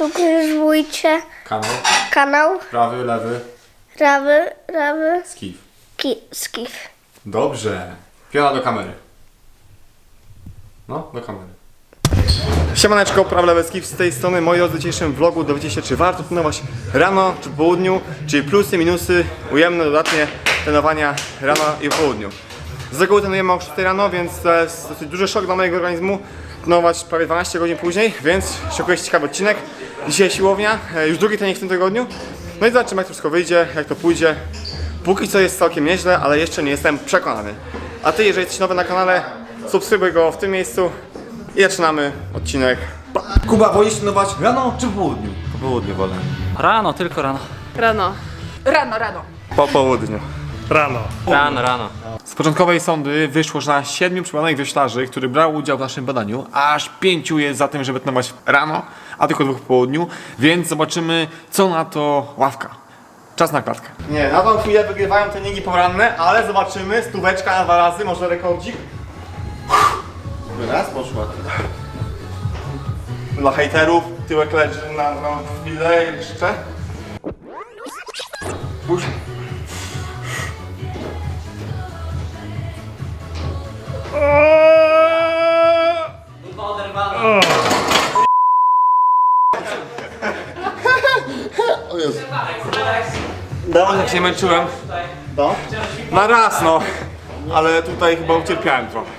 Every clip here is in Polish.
subskrybujcie Kanał. kanał Prawy, lewy. Rawy, Rawy, Skif. ki, Skif. Dobrze. Piona do kamery. No, do kamery. Siemaneczko, prawy lewy skif z tej strony. Moi drodzy, w dzisiejszym vlogu dowiecie się, czy warto trenować rano czy po południu, czyli plusy, minusy, ujemne, dodatnie trenowania rano i po południu. Z reguły trenujemy o 6 rano, więc to jest dosyć duży szok dla mojego organizmu. Trenować prawie 12 godzin później, więc szykuje się ciekawy odcinek. Dzisiaj siłownia, e, już drugi trening w tym tygodniu. No i zobaczymy jak to wszystko wyjdzie, jak to pójdzie. Póki co jest całkiem nieźle, ale jeszcze nie jestem przekonany. A ty, jeżeli jesteś nowy na kanale, subskrybuj go w tym miejscu i zaczynamy odcinek. Kuba, wolisz trenować rano czy po południu? Po południu wolę. Rano, tylko rano. Rano. Rano, rano. Po południu. Rano, rano. Z początkowej sądy wyszło, że na siedmiu przebadanych wioślarzy, który brał udział w naszym badaniu, aż pięciu jest za tym, żeby trenować rano, a tylko dwóch po południu, więc zobaczymy, co na to ławka. Czas na klatkę. Nie, na tą chwilę wygrywają treningi poranne, ale zobaczymy, stóweczka na dwa razy, może rekordzik. Raz poszła. Dla hejterów tyłek leży na, na chwilę jeszcze. Męczyłem. No. Na raz no. Ale tutaj chyba ucierpiałem trochę.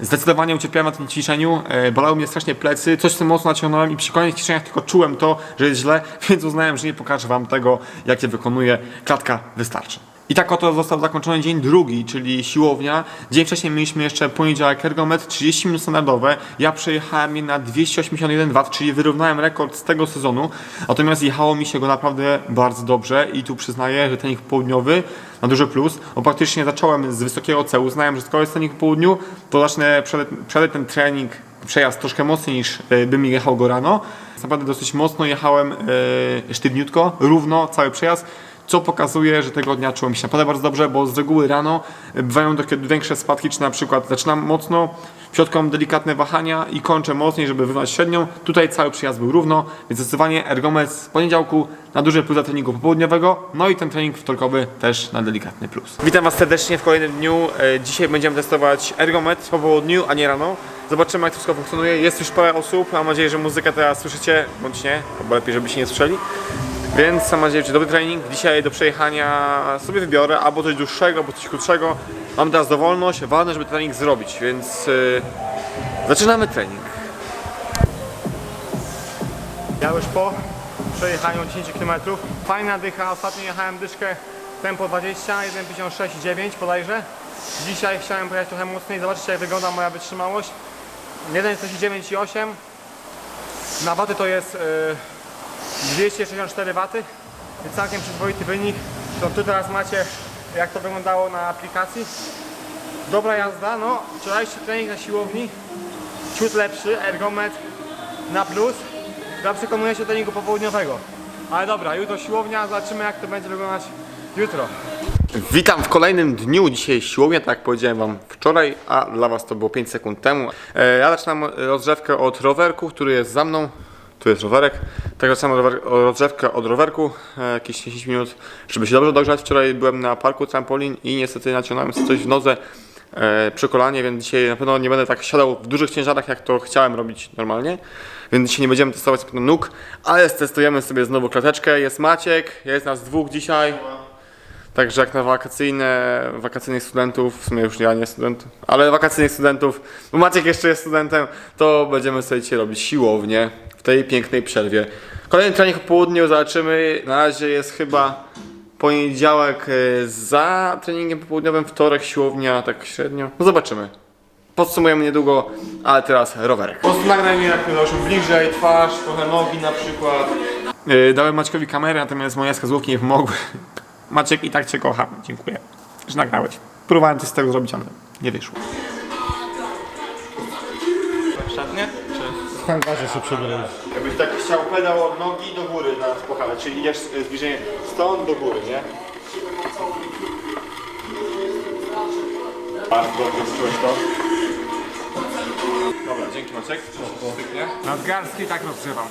Zdecydowanie ucierpiałem na tym ćwiczeniu, e, bolały mnie strasznie plecy, coś tym mocno naciągnąłem i przy kolejnych ćwiczeniach tylko czułem to, że jest źle, więc uznałem, że nie pokażę wam tego, jak je wykonuję. Klatka wystarczy. I tak oto został zakończony dzień drugi, czyli siłownia. Dzień wcześniej mieliśmy jeszcze poniedziałek ergometr 30 minut standardowe. Ja przejechałem je na 281 W, czyli wyrównałem rekord z tego sezonu. Natomiast jechało mi się go naprawdę bardzo dobrze i tu przyznaję, że trening południowy na duży plus, bo praktycznie zacząłem z wysokiego C. Uznałem, że skoro jest trening po południu, to zacznę przed, przed ten trening przejazd troszkę mocniej niż e, bym jechał go rano. Naprawdę dosyć mocno jechałem e, sztywniutko, równo cały przejazd co pokazuje, że tego dnia czułem się naprawdę bardzo dobrze, bo z reguły rano bywają takie większe spadki, czy na przykład zaczynam mocno, w środku mam delikatne wahania i kończę mocniej, żeby wyrównać średnią. Tutaj cały przyjazd był równo, więc zdecydowanie ergometr z poniedziałku na duży plus dla treningu popołudniowego, no i ten trening wtorkowy też na delikatny plus. Witam Was serdecznie w kolejnym dniu. E, Dzisiaj będziemy testować ergometr po południu, a nie rano. Zobaczymy jak to wszystko funkcjonuje. Jest już parę osób, mam nadzieję, że muzykę teraz słyszycie, bądź nie, bo lepiej, żebyście nie słyszeli. Więc mam nadzieję, dobry trening. Dzisiaj do przejechania sobie wybiorę albo coś dłuższego, albo coś krótszego. Mam teraz dowolność, ważne, żeby trening zrobić, więc yy, zaczynamy trening. Ja już po przejechaniu 10 km. Fajna dycha, ostatnio jechałem dyszkę tempo 20, 1,56,9 bodajże. Dzisiaj chciałem pojechać trochę mocniej, zobaczycie jak wygląda moja wytrzymałość. 1,49,8 na waty to jest yy, 264 waty, więc całkiem przyzwoity wynik. To tu teraz macie jak to wyglądało na aplikacji. Dobra jazda, no wczorajszy trening na siłowni, ciut lepszy, ergometr na plus. Ja przekonuję się treningu popołudniowego. Ale dobra, jutro siłownia, zobaczymy jak to będzie wyglądać jutro. Witam w kolejnym dniu. Dzisiaj siłownia, tak jak powiedziałem Wam wczoraj, a dla Was to było 5 sekund temu. E, Ja zaczynam rozgrzewkę od rowerku, który jest za mną. Tu jest rowerek. Tak zaczynam rower, rozgrzewkę od rowerku, e, jakieś 10 minut, żeby się dobrze dogrzać. Wczoraj byłem na parku trampolin i niestety naciągnąłem coś w nodze e, przy kolanie, więc dzisiaj na pewno nie będę tak siadał w dużych ciężarach, jak to chciałem robić normalnie. Więc dzisiaj nie będziemy testować nóg, ale testujemy sobie znowu klateczkę. Jest Maciek, jest nas dwóch dzisiaj. Także jak na wakacyjne, wakacyjnych studentów, w sumie już ja nie student, ale wakacyjnych studentów, bo Maciek jeszcze jest studentem, to będziemy sobie dzisiaj robić siłownię w tej pięknej przerwie. Kolejny trening po południu zobaczymy. Na razie jest chyba poniedziałek e, za treningiem popołudniowym, wtorek siłownia, tak średnio. No zobaczymy. Podsumujemy niedługo, ale teraz rowerek. Po prostu nagraj mnie jak już bliżej, twarz, trochę nogi na przykład. Yy, dałem Maćkowi kamerę, natomiast moje wskazówki nie pomogły. Maciek, i tak Cię kocham. Dziękuję, że nagrałeś. Próbowałem coś z tego zrobić, ale nie wyszło. Szatnie? Czy... W hangarze się przebrać. Jakbyś tak chciał pedał od nogi do góry na spokale, czyli idziesz e, zbliżenie stąd do góry, nie? Bardzo dobrze czułeś to. Dobra, dzięki Maciek. Nadgarstki tak rozgrzewam.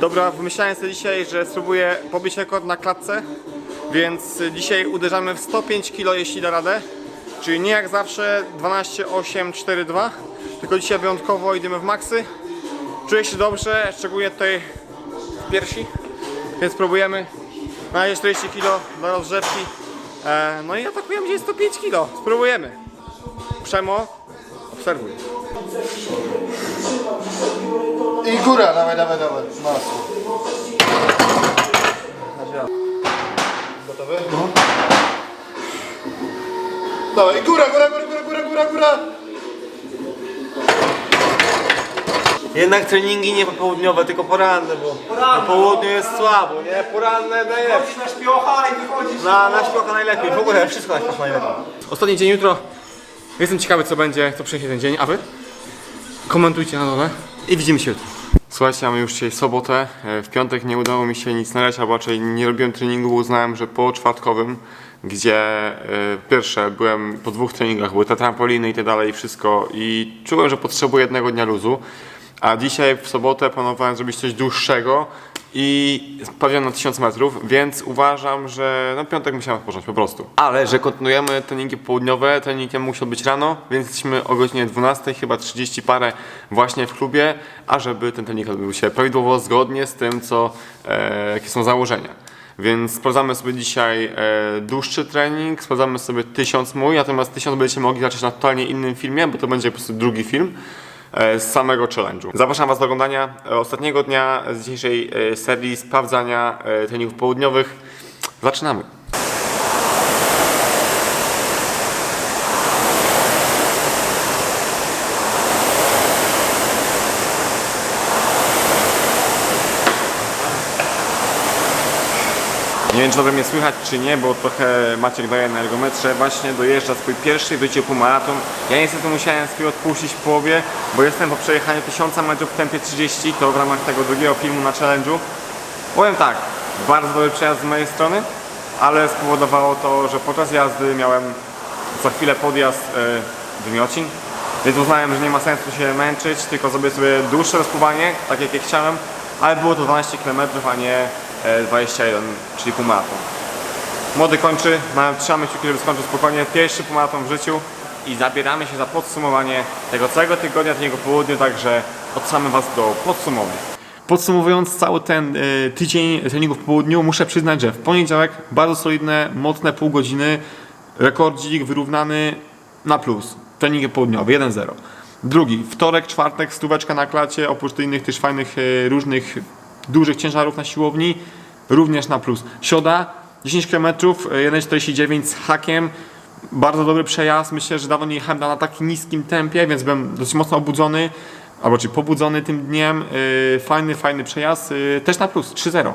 Dobra, wymyślałem sobie dzisiaj, że spróbuję pobić rekord na klatce, więc dzisiaj uderzamy w 105 kg, jeśli da radę. Czyli nie jak zawsze 12,8,4,2, tylko dzisiaj wyjątkowo idziemy w maksy. Czuję się dobrze, szczególnie tutaj w piersi, więc próbujemy. Na razie 40 kg dla rozgrzewki. E, no i atakujemy dzisiaj 105 kg. Spróbujemy. Przemo, obserwuj. I góra, dawaj, dawaj, dawaj. Masz. Gotowy? No. Dawaj, góra, góra, góra, góra, góra, góra, góra. Jednak treningi nie popołudniowe, tylko poranne, bo na południu jest słabo, nie? Poranne najlepiej. na śpiocha i wychodzisz. Na, na śpiocha najlepiej, w ogóle wszystko na śpiocha najlepiej. Ostatni dzień jutro. Jestem ciekawy co będzie, co przyniesie ten dzień, a wy? Komentujcie na dole i widzimy się jutro. Słuchajcie, mamy już dzisiaj sobotę. E, W piątek nie udało mi się nic nagrać, albo raczej nie robiłem treningu, bo uznałem, że po czwartkowym, gdzie e, pierwsze byłem po dwóch treningach, były te trampoliny i tak dalej, wszystko i czułem, że potrzebuję jednego dnia luzu. A dzisiaj w sobotę planowałem zrobić coś dłuższego i sprawiłem na 1000 metrów, więc uważam, że na piątek musiałem odpocząć po prostu. Ale że kontynuujemy treningi południowe, trening ten musiał być rano, więc jesteśmy o godzinie 12, chyba 30 parę właśnie w klubie, a żeby ten trening odbył się prawidłowo, zgodnie z tym, co, e, jakie są założenia. Więc sprawdzamy sobie dzisiaj e, dłuższy trening, sprawdzamy sobie 1000 mój, natomiast 1000 będziecie mogli zobaczyć na totalnie innym filmie, bo to będzie po prostu drugi film z samego challenge'u. Zapraszam Was do oglądania e, ostatniego dnia z dzisiejszej e, serii sprawdzania e, treningów południowych. Zaczynamy. Nie wiem, czy dobrze mnie słychać, czy nie, bo trochę Maciek daje na ergometrze. Właśnie dojeżdża swój pierwszy w życiu półmaraton. Ja niestety musiałem swój odpuścić w połowie, bo jestem po przejechaniu 1000 metrów w tempie 30, to w ramach tego drugiego filmu na challenge'u. Powiem tak, bardzo dobry przejazd z mojej strony, ale spowodowało to, że podczas jazdy miałem za chwilę podjazd e, wymiocin, więc uznałem, że nie ma sensu się męczyć, tylko zrobię sobie dłuższe rozpływanie, tak jak chciałem, ale było to 12 km, a nie e, 21, czyli półmaraton. Młody kończy, mamy trzymamy kciuki, żeby skończył spokojnie pierwszy półmaraton w życiu i zabieramy się za podsumowanie tego całego tygodnia, tego południu, także odsyłamy Was do podsumowania. Podsumowując cały ten y, tydzień treningów po południu, muszę przyznać, że w poniedziałek bardzo solidne, mocne pół godziny, rekordzik wyrównany na plus. Treningi południowe 1-0. Drugi, wtorek, czwartek, stóweczka na klacie, oprócz innych też fajnych, y, różnych dużych ciężarów na siłowni, również na plus. Środa, 10 km, y, 1,49 z hakiem, bardzo dobry przejazd. Myślę, że dawno nie jechałem na takim niskim tempie, więc byłem dosyć mocno obudzony, albo czy pobudzony tym dniem. Yy, fajny, fajny przejazd, yy, też na plus 3-0.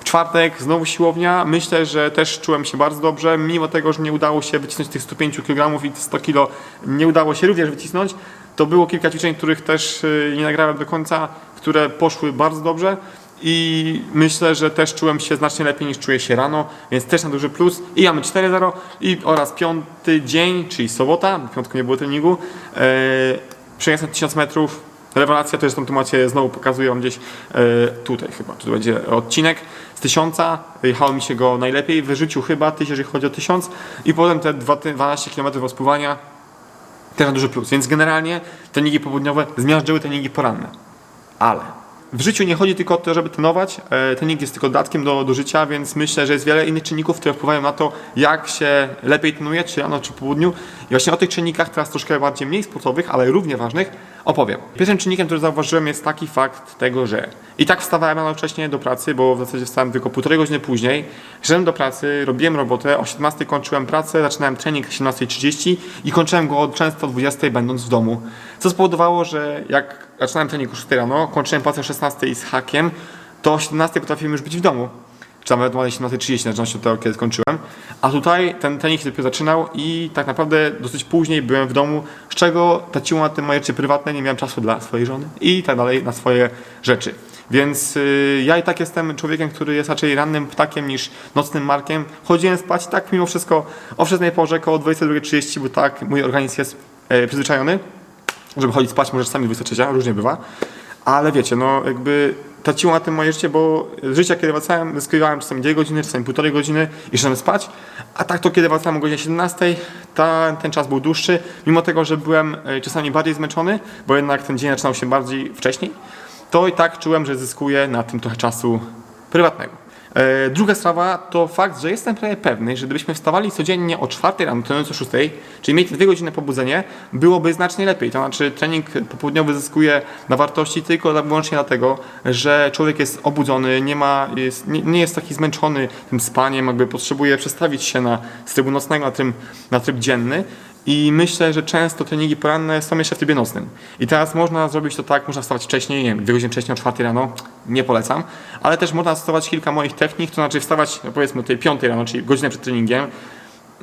W czwartek znowu siłownia. Myślę, że też czułem się bardzo dobrze, mimo tego, że nie udało się wycisnąć tych 105 kg i 100 kg nie udało się również wycisnąć. To było kilka ćwiczeń, których też yy, nie nagrałem do końca, które poszły bardzo dobrze. I myślę, że też czułem się znacznie lepiej niż czuję się rano, więc też na duży plus. I mamy 4-0 i oraz piąty dzień, czyli sobota, w piątku nie było treningu, yy, przeniosłem 1000 metrów. Rewelacja, to jest w tym temacie, znowu pokazuję wam gdzieś e, tutaj chyba, tu będzie odcinek z 1000, jechało mi się go najlepiej w życiu chyba, tyś- jeżeli chodzi o 1000 i potem te dwa- 12 km rozpływania też na duży plus, więc generalnie treningi południowe zmiażdżyły treningi poranne. Ale w życiu nie chodzi tylko o to, żeby trenować. E, Trening jest tylko dodatkiem do, do życia, więc myślę, że jest wiele innych czynników, które wpływają na to, jak się lepiej trenuje, czy rano, czy po południu. I właśnie o tych czynnikach teraz troszkę bardziej mniej sportowych, ale równie ważnych opowiem. Pierwszym czynnikiem, który zauważyłem jest taki fakt tego, że i tak wstawałem rano wcześniej do pracy, bo w zasadzie wstałem tylko półtorej godziny później. Szedłem do pracy, robiłem robotę, o 17 kończyłem pracę, zaczynałem trening o 17.30 i kończyłem go często o 20 będąc w domu. Co spowodowało, że jak zaczynałem trening o 6 rano, kończyłem pracę o 16 z hakiem, to o 17 potrafiłem już być w domu. Czy nawet o 17.30, w zależności od tego, kiedy skończyłem. A tutaj ten się dopiero zaczynał i tak naprawdę dosyć później byłem w domu, z czego traciło na tym moje rzeczy prywatne, nie miałem czasu dla swojej żony i tak dalej, na swoje rzeczy. Więc y, ja i tak jestem człowiekiem, który jest raczej rannym ptakiem niż nocnym markiem. Chodziłem spać tak mimo wszystko o wczesnej porze, około 22.30, bo tak mój organizm jest e, przyzwyczajony żeby chodzić spać, może czasami 23, różnie bywa. Ale wiecie, no jakby traciło na tym moje życie, bo z życia, kiedy wracałem, wyskiwałem czasami 2 godziny, czasami półtorej godziny i szedłem spać, a tak to kiedy wracałem o godzinie 17, ta, ten czas był dłuższy, mimo tego, że byłem e, czasami bardziej zmęczony, bo jednak ten dzień zaczynał się bardziej wcześniej, to i tak czułem, że zyskuję na tym trochę czasu prywatnego. E, Druga sprawa to fakt, że jestem prawie pewny, że gdybyśmy wstawali codziennie o 4 rano, trenując o 6, czyli mieli te dwie godziny pobudzenie, byłoby znacznie lepiej. To znaczy trening popołudniowy zyskuje na wartości tylko wyłącznie dlatego, że człowiek jest obudzony, nie, ma, jest, nie, nie jest taki zmęczony tym spaniem, jakby potrzebuje przestawić się na, z trybu nocnego na, na tryb dzienny. I myślę, że często treningi poranne są jeszcze w trybie nocnym. I teraz można zrobić to tak, można wstawać wcześniej, nie wiem, dwie godziny wcześniej o 4 rano, nie polecam, ale też można stosować kilka moich technik, to znaczy wstawać no powiedzmy o tej 5 rano, czyli godzinę przed treningiem.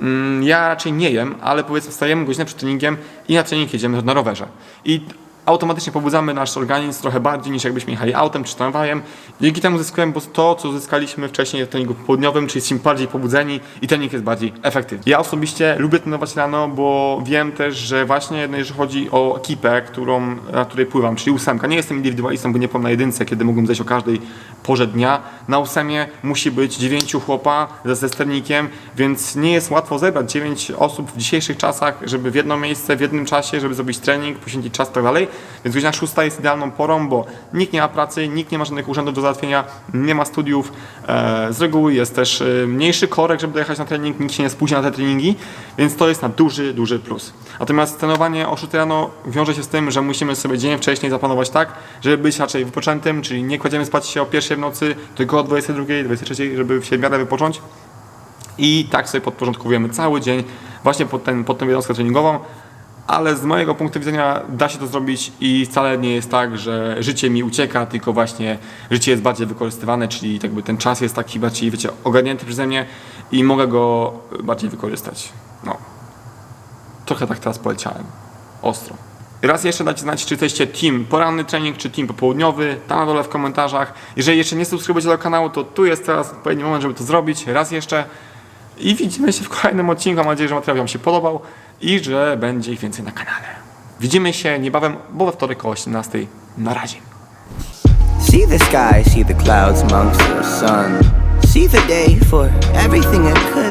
Mm, Ja raczej nie jem, ale powiedzmy wstajemy godzinę przed treningiem i na trening jedziemy na rowerze. I automatycznie pobudzamy nasz organizm trochę bardziej niż jakbyśmy jechali autem czy tramwajem. Dzięki temu zyskujemy to, co zyskaliśmy wcześniej w treningu południowym, czyli jesteśmy bardziej pobudzeni i trening jest bardziej efektywny. Ja osobiście lubię trenować rano, bo wiem też, że właśnie jeżeli chodzi o ekipę, którą, na której pływam, czyli ósemka, nie jestem indywidualistą, bo nie powiem na jedynce, kiedy mógłbym zejść o każdej porze dnia. Na ósemie musi być dziewięciu chłopa ze, ze sternikiem, więc nie jest łatwo zebrać dziewięć osób w dzisiejszych czasach, żeby w jedno miejsce, w jednym czasie, żeby zrobić trening, poświęcić czas i tak dalej. Więc godzina szósta jest idealną porą, bo nikt nie ma pracy, nikt nie ma żadnych urzędów do załatwienia, nie ma studiów. E, z reguły jest też e, mniejszy korek, żeby dojechać na trening, nikt się nie spóźnia na te treningi, więc to jest na duży, duży plus. Natomiast trenowanie o 6 rano wiąże się z tym, że musimy sobie dzień wcześniej zaplanować tak, żeby być raczej wypoczętym, czyli nie kładziemy spać się o pierwszej w nocy, tylko o 22, 23, żeby się w miarę wypocząć. I tak sobie podporządkowujemy cały dzień właśnie pod, ten, pod tę jednostkę treningową, ale z mojego punktu widzenia da się to zrobić i wcale nie jest tak, że życie mi ucieka, tylko właśnie życie jest bardziej wykorzystywane, czyli jakby ten czas jest taki bardziej, wiecie, ogarnięty przeze mnie i mogę go bardziej wykorzystać. No. Trochę tak teraz poleciałem. Ostro. Raz jeszcze dajcie znać, czy jesteście team poranny trening, czy team popołudniowy, tam na dole w komentarzach. Jeżeli jeszcze nie subskrybujecie do kanału, to tu jest teraz odpowiedni moment, żeby to zrobić. Raz jeszcze. I widzimy się w kolejnym odcinku. Mam nadzieję, że materiał Wam się podobał i że będzie ich więcej na kanale. Widzimy się niebawem, bo we wtorek o 18. Na razie. See the sky, see the clouds amongst the sun. See the day for everything it could